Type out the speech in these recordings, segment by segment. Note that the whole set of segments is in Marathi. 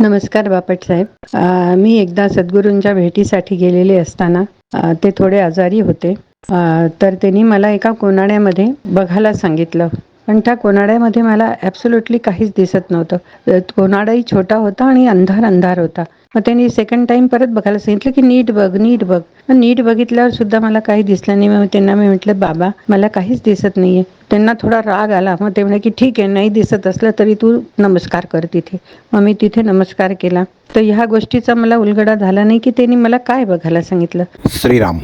नमस्कार बापट साहेब. मी एकदा सद्गुरूंच्या भेटीसाठी गेलेले असताना ते थोडे आजारी होते. तर त्यांनी मला एका कोनाड्यामध्ये बघायला सांगितलं. पण त्या कोनाड्यामध्ये मला ॲब्सोल्युटली काहीच दिसत नव्हतं. कोणाडाही कोनाडाही छोटा होता आणि अंधार अंधार होता. मग त्यांनी सेकंड टाइम परत बघायला सांगितलं की नीट बघ नीट बघ. मग नीट बघितल्यावर सुद्धा मला काही दिसलं नाही. मग त्यांना मी म्हटलं बाबा मला काहीच दिसत नाहीये. त्यांना थोडा राग आला. मग ते म्हणे की ठीक आहे नाही दिसत असलं तरी तू नमस्कार कर तिथे. मग मी तिथे नमस्कार केला. तर ह्या गोष्टीचा मला उलगडा झाला नाही की त्यांनी मला काय बघायला सांगितलं. श्रीराम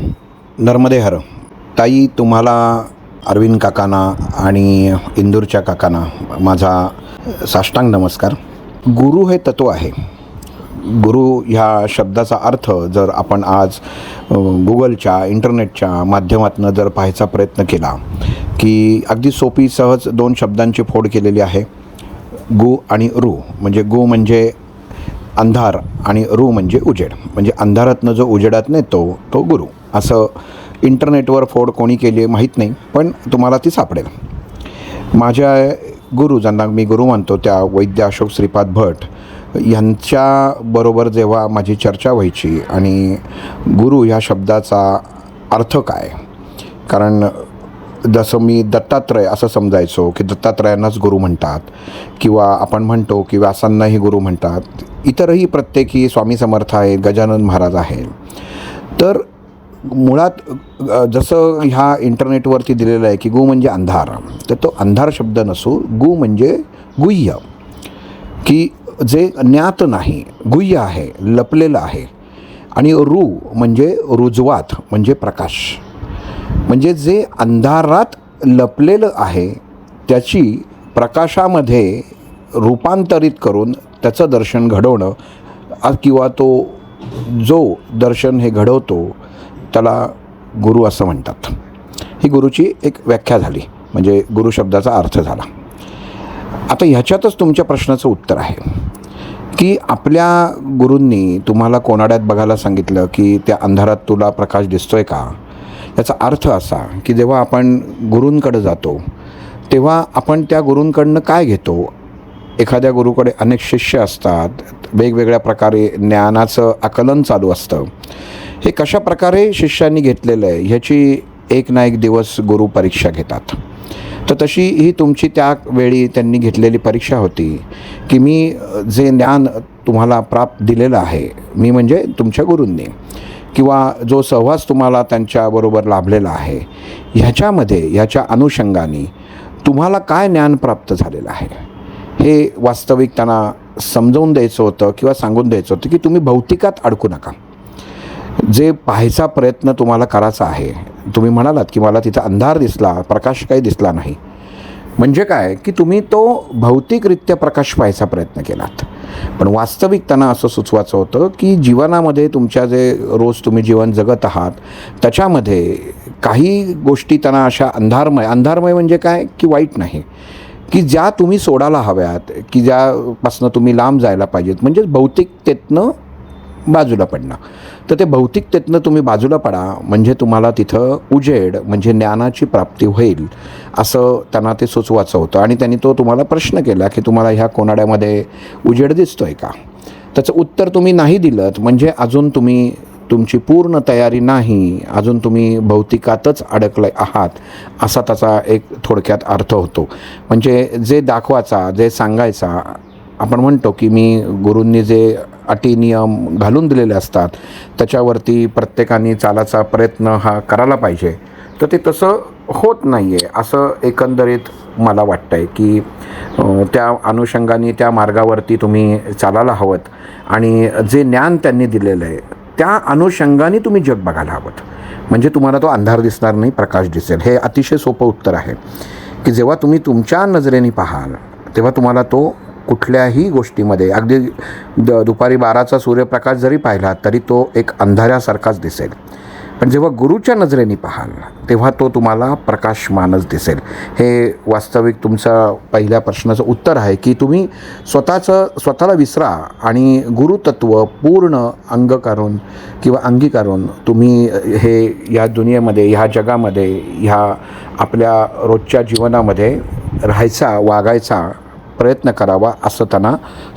नर्मदे हर. ताई तुम्हाला अरविंद काकांना आणि इंदूरच्या काकांना माझा साष्टांग नमस्कार. गुरु हे तत्व आहे. गुरु ह्या शब्दाचा अर्थ जर आपण आज गुगलच्या इंटरनेटच्या माध्यमातून जर पाहायचा प्रयत्न केला की अगदी सोपी सहज दोन शब्दांची फोड केलेली आहे. गु आणि रू म्हणजे गु म्हणजे अंधार आणि रू म्हणजे उजेड. म्हणजे अंधारातनं जो उजेडात नेतो तो गुरु. असं इंटरनेटवर फोड कोणी केली आहे माहीत नाही पण तुम्हाला ती सापडेल. माझ्या गुरु ज्यांना मी गुरु मानतो त्या वैद्य अशोक श्रीपाद भट ह्यांच्याबरोबर जेव्हा माझी चर्चा व्हायची आणि गुरु ह्या शब्दाचा अर्थ काय? कारण जसं मी दत्तात्रय असं समजायचो की दत्तात्रयांनाच गुरु म्हणतात किंवा आपण म्हणतो की व्यासांनाही गुरु म्हणतात इतरही प्रत्येकी स्वामी समर्थ आहे गजानन महाराज आहे. तर मुळात जसं ह्या इंटरनेटवरती दिलेलं आहे की गु म्हणजे अंधार तर तो अंधार शब्द नसू गु म्हणजे गुह्य. की जे ज्ञात नाही गुह्य आहे लपलेलं आहे. आणि रु म्हणजे रुजवात म्हणजे प्रकाश. म्हणजे जे अंधारात लपलेलं आहे त्याची प्रकाशामध्ये रूपांतरित करून त्याचं दर्शन घडवणं किंवा तो जो दर्शन हे घडवतो त्याला गुरु असं म्हणतात. ही गुरुची एक व्याख्या झाली म्हणजे गुरु शब्दाचा अर्थ झाला. आता ह्याच्यातच तुमच्या प्रश्नाचं उत्तर आहे. की आपल्या गुरूंनी तुम्हाला कोनाड्यात बघायला सांगितलं की त्या अंधारात तुला प्रकाश दिसतोय का? याचा अर्थ असा की जेव्हा आपण गुरूंकडे जातो तेव्हा आपण त्या गुरूंकडनं काय घेतो? एखाद्या गुरुकडे अनेक शिष्य असतात वेगवेगळ्या प्रकारे ज्ञानाचं आकलन चालू असतं. हे कशा प्रकारे शिष्यांनी घेतलेलं आहे? ह्याची एक ना एक दिवस गुरु परीक्षा घेतात. तर तशी ही तुमची त्या वेळी त्यांनी घेतलेली परीक्षा होती की मी जे ज्ञान तुम्हाला प्राप्त दिलेलं आहे मी म्हणजे तुमच्या गुरूंनी किंवा जो सहवास तुम्हाला त्यांच्याबरोबर लाभलेला आहे ह्याच्यामध्ये ह्याच्या अनुषंगाने तुम्हाला काय ज्ञान प्राप्त झालेलं आहे? हे वास्तविक त्यांना समजवून द्यायचं होतं किंवा सांगून द्यायचं होतं की तुम्ही भौतिकात अडकू नका. जे पाहायचा प्रयत्न तुम्हाला करायचा आहे तुम्ही म्हणालात की मला तिथं अंधार दिसला प्रकाश काही दिसला नाही. म्हणजे काय? की तुम्ही तो भौतिकरित्या प्रकाश पाहायचा प्रयत्न केलात. पण वास्तविक त्यांना असं सुचवायचं होतं की जीवनामध्ये तुमच्या जे रोज तुम्ही जीवन जगत आहात त्याच्यामध्ये काही गोष्टी त्यांना अशा अंधारमय अंधारमय म्हणजे काय? की वाईट नाही. की ज्या तुम्ही सोडायला हव्यात की ज्यापासनं तुम्ही लांब जायला पाहिजेत म्हणजेच भौतिकतेतनं बाजूला पडणं. तर ते भौतिकतेतनं तुम्ही बाजूला पडा म्हणजे तुम्हाला तिथं उजेड म्हणजे ज्ञानाची प्राप्ती होईल असं त्यांना ते सुचवायचं होतं. आणि त्यांनी तो तुम्हाला प्रश्न केला की तुम्हाला ह्या कोनाड्यामध्ये उजेड दिसतो आहे का? त्याचं उत्तर तुम्ही नाही दिलं म्हणजे अजून तुम्ही तुमची पूर्ण तयारी नाही अजून तुम्ही भौतिकातच अडकले आहात असा त्याचा एक थोडक्यात अर्थ होतो. म्हणजे जे दाखवायचा जे सांगायचा आपण म्हणतो की मी गुरूंनी जे अटी नियम घालून दिलेले असतात त्याच्यावरती प्रत्येकाने चालायचा प्रयत्न हा करायला पाहिजे. तर ते तसं होत नाही आहे असं एकंदरीत मला वाटतं आहे की त्या अनुषंगाने त्या मार्गावरती तुम्ही चालायला हवं आणि जे ज्ञान त्यांनी दिलेलं आहे त्या अनुषंगाने तुम्ही जग बघायला हवं म्हणजे तुम्हाला तो अंधार दिसणार नाही प्रकाश दिसेल. हे अतिशय सोपं उत्तर आहे की जेव्हा तुम्ही तुमच्या नजरेने पाहाल तेव्हा तुम्हाला तो कुठल्याही गोष्टीमध्ये. अगदी द दुपारी बाराचा सूर्यप्रकाश जरी पाहिला तरी तो एक अंधाऱ्यासारखाच दिसेल. पण जेव्हा गुरुच्या नजरेने पाहाल तेव्हा तो तुम्हाला प्रकाशमानच दिसेल. हे वास्तविक तुमचा पहिल्या प्रश्नाचं उत्तर आहे की तुम्ही स्वतःचं स्वतःला विसरा आणि गुरुतत्व पूर्ण अंगीकारून किंवा अंगीकारून तुम्ही हे या दुनियेमध्ये ह्या जगामध्ये ह्या आपल्या रोजच्या जीवनामध्ये राहायचा वागायचा प्रयत्न करावा असं त्यांना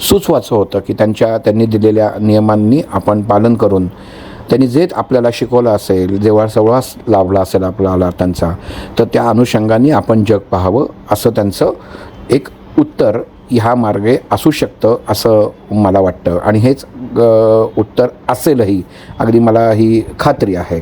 सुचवायचं होतं की त्यांच्या त्यांनी दिलेल्या नियमांनी आपण पालन करून त्यांनी जे आपल्याला शिकवलं असेल जेव्हा सवळा लाभला असेल आपल्याला त्यांचा तर त्या अनुषंगाने आपण जग पाहावं असं त्यांचं एक उत्तर ह्या मार्गे असू शकतं असं मला वाटतं. आणि हेच उत्तर असेलही. अगदी मला ही खात्री आहे.